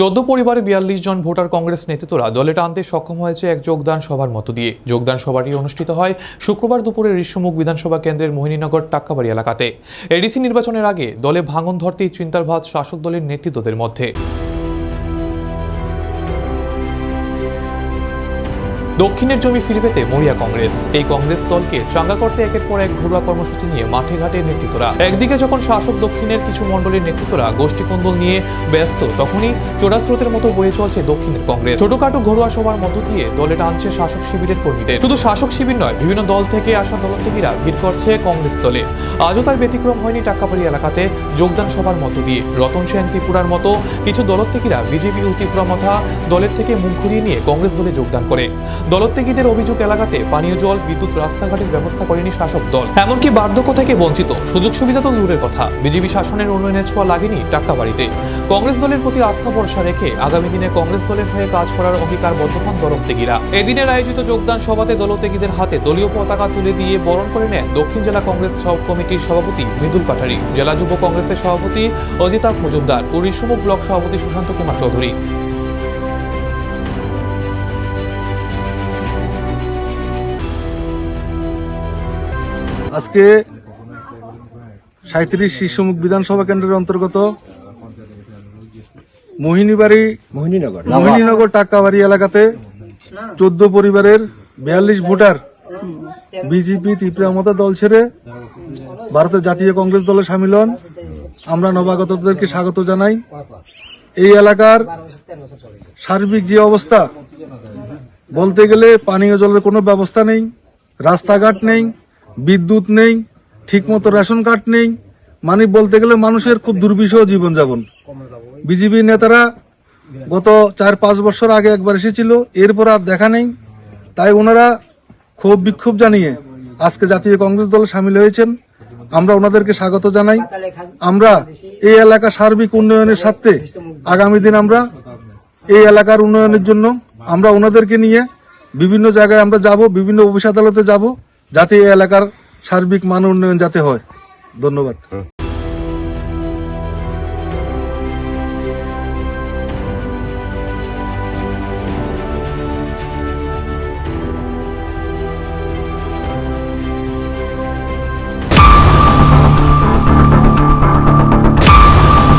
চোদ্দ পরিবারে বিয়াল্লিশ জন ভোটার কংগ্রেস নেতৃত্বরা দলে টানতে সক্ষম হয়েছে এক যোগদান সভার মতো দিয়ে। যোগদান সভাটি অনুষ্ঠিত হয় শুক্রবার দুপুরে ঋষ্যমুখ বিধানসভা কেন্দ্রের মোহিনীনগর টাক্কাবাড়ি এলাকাতে। এডিসি নির্বাচনের আগে দলে ভাঙন ধরতেই চিন্তার ভাত শাসক দলের নেতৃত্বদের মধ্যে। দক্ষিণের জমি ফিরে পেতে মরিয়া কংগ্রেস। এই কংগ্রেস দলকে চাঙ্গা করতে একের পর এক ঘরোয়া কর্মসূচি নিয়ে মাঠে ঘাটে নেতৃত্বরা। একদিকে যখন শাসক দক্ষিণের কিছু মণ্ডলীর নেতৃত্বরা গোষ্ঠীকন্দল নিয়ে ব্যস্ত, তখনই চোরাস্রোতের মতো বয়ে চলছে দক্ষিণের কংগ্রেস। ছোটখাটো ঘরোয়া সভার মধ্য দিয়ে দলে টানছে শাসক শিবিরের কর্মীদের। শুধু শাসক শিবির নয়, বিভিন্ন দল থেকে আসা দলত্যাগীরা ভিড় করছে কংগ্রেস দলে। আজও তার ব্যতিক্রম হয়নি টাক্কাবাড়ি এলাকাতে যোগদান সভার মধ্য দিয়ে। রতন সেন ত্রিপুরার মতো কিছু দলত্যাগীরা বিজেপি ও দলের থেকে মুখ ঘুরিয়ে নিয়ে কংগ্রেস দলে যোগদান করে। দলত্যাগীদের অভিযোগ এলাকাতে পানীয় জল, বিদ্যুৎ, রাস্তাঘাটের ব্যবস্থা করেনি শাসক দল। এমনকি বার্ধক্য থেকে বঞ্চিত। সুযোগ সুবিধা তো দূরের কথা। বিজেপি শাসনের উন্নয়নের ছোঁয়া লাগেনি টাক্কাবাড়িতে কংগ্রেস দলের প্রতি আস্থা ভরসা রেখে আগামী দিনে কংগ্রেস দলের হয়ে কাজ করার অঙ্গীকার বদ্ধপন দলত্যাগীরা। এদিনের আয়োজিত যোগদান সভাতে দলত্যাগীদের হাতে দলীয় পতাকা তুলে দিয়ে বরণ করে নেন দক্ষিণ জেলা কংগ্রেস সব কমিটির সভাপতি মৃদুল পাঠারি। জেলা যুব কংগ্রেসের সভাপতি অজিতাভ মজুমদার। ও ঋষমুখ ব্লক সভাপতি সুশান্ত কুমার চৌধুরী। আজকে সাঁত্রিশ শিশুমুখ বিধানসভা কেন্দ্রের অন্তর্গত মোহিনীবাড়ি মোহিনীনগর। মোহিনীনগর টাক্কাবাড়ি এলাকাতে চোদ্দ পরিবারের বিয়াল্লিশ ভোটার বিজেপি ত্রিপুরা মতো দল ছেড়ে ভারতের জাতীয় কংগ্রেস দলে সামিল হন। আমরা নবাগতদেরকে স্বাগত জানাই। এই এলাকার সার্বিক যে অবস্থা বলতে গেলে পানীয় জলের কোনো ব্যবস্থা নেই রাস্তাঘাট নেই বিদ্যুৎ নেই, ঠিকমতো রেশন কার্ড নেই। মানে বলতে গেলে মানুষের খুব দুর্বিষহ জীবনযাপন। বিজেপি নেতারা গত চার পাঁচ বছর আগে একবার এসেছিল, এরপর আর দেখা নেই। তাই ওনারা ক্ষোভ বিক্ষোভ জানিয়ে আজকে জাতীয় কংগ্রেস দলে সামিল হয়েছেন। আমরা ওনাদেরকে স্বাগত জানাই। আমরা এই এলাকা সার্বিক উন্নয়নের স্বার্থে আগামী দিন আমরা এই এলাকার উন্নয়নের জন্য আমরা ওনাদেরকে নিয়ে বিভিন্ন জায়গায় আমরা যাব, বিভিন্ন অফিস আদালতে যাব। যাতে এই এলাকার সার্বিক মান উন্নয়ন যাতে হয়। ধন্যবাদ।